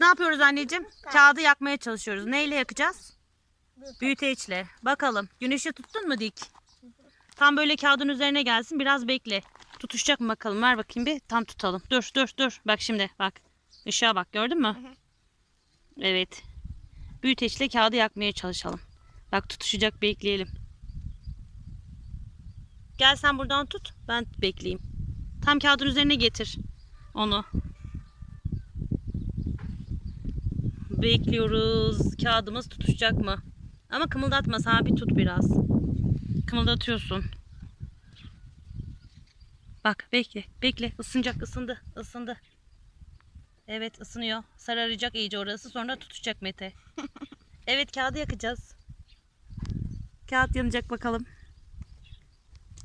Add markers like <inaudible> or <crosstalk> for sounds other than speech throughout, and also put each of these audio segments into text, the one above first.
Ne yapıyoruz anneciğim? Kağıdı yakmaya çalışıyoruz. Neyle yakacağız? Büyüteçle. Bakalım. Güneşi tuttun mu dik? Tam böyle kağıdın üzerine gelsin. Biraz bekle. Tutuşacak mı bakalım? Ver bakayım bir. Tam tutalım. Dur dur dur. Bak şimdi bak. Işığa bak. Gördün mü? Evet. Büyüteçle kağıdı yakmaya çalışalım. Bak tutuşacak bekleyelim. Gel sen buradan tut. Ben bekleyeyim. Tam kağıdın üzerine getir onu. Bekliyoruz. Kağıdımız tutuşacak mı? Ama kımıldatma sabit tut biraz. Kımıldatıyorsun. Bak bekle bekle ısınacak ısındı ısındı. Evet ısınıyor. Sararacak iyice orası sonra tutuşacak Mete. <laughs> evet kağıdı yakacağız. Kağıt yanacak bakalım.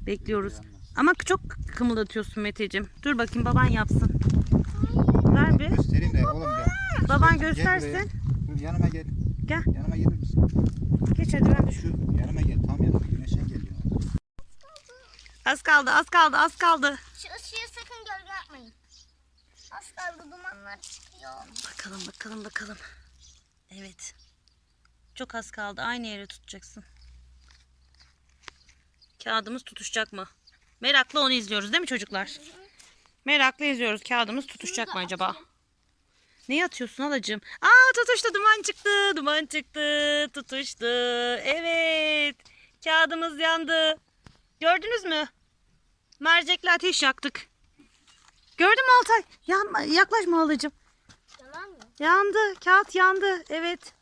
Bekliyoruz. Ama çok kımıldatıyorsun Meteciğim. Dur bakayım baban yapsın. Ver bir. Baban Gel göstersin. buraya. Dur yanıma gel. Gel. Yanıma gelir misin? Geç hadi ben de şu. Yanıma gel. Tam yanıma güneşe geliyor. Az kaldı az kaldı az kaldı. Şu ışığı sakın gölge yapmayın. Az kaldı dumanlar çıkıyor. Bakalım bakalım bakalım. Evet. Çok az kaldı. Aynı yere tutacaksın. Kağıdımız tutuşacak mı? Merakla onu izliyoruz değil mi çocuklar? Merakla izliyoruz. Kağıdımız tutuşacak mı acaba? Neyi atıyorsun halacığım? Aa tutuştu duman çıktı. Duman çıktı. Tutuştu. Evet. Kağıdımız yandı. Gördünüz mü? Mercekle ateş yaktık. Gördün mü Altay? Yanma, yaklaşma halacığım. Yalan mı? Yandı. Kağıt yandı. Evet.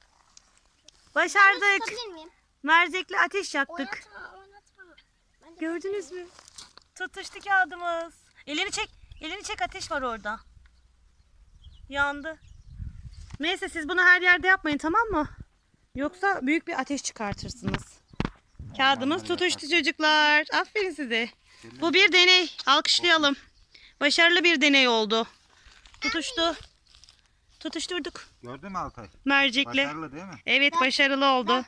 Başardık. Mercekle ateş yaktık. Oynatma oynatma. Gördünüz mü? Tutuştu kağıdımız. Elini çek. Elini çek ateş var orada. Yandı. Neyse siz bunu her yerde yapmayın tamam mı? Yoksa büyük bir ateş çıkartırsınız. Kağıdımız tutuştu çocuklar. Aferin size. Bu bir deney. Alkışlayalım. Başarılı bir deney oldu. Tutuştu. Tutuşturduk. Gördün mü Altay? Mercekle. Başarılı değil mi? Evet başarılı oldu.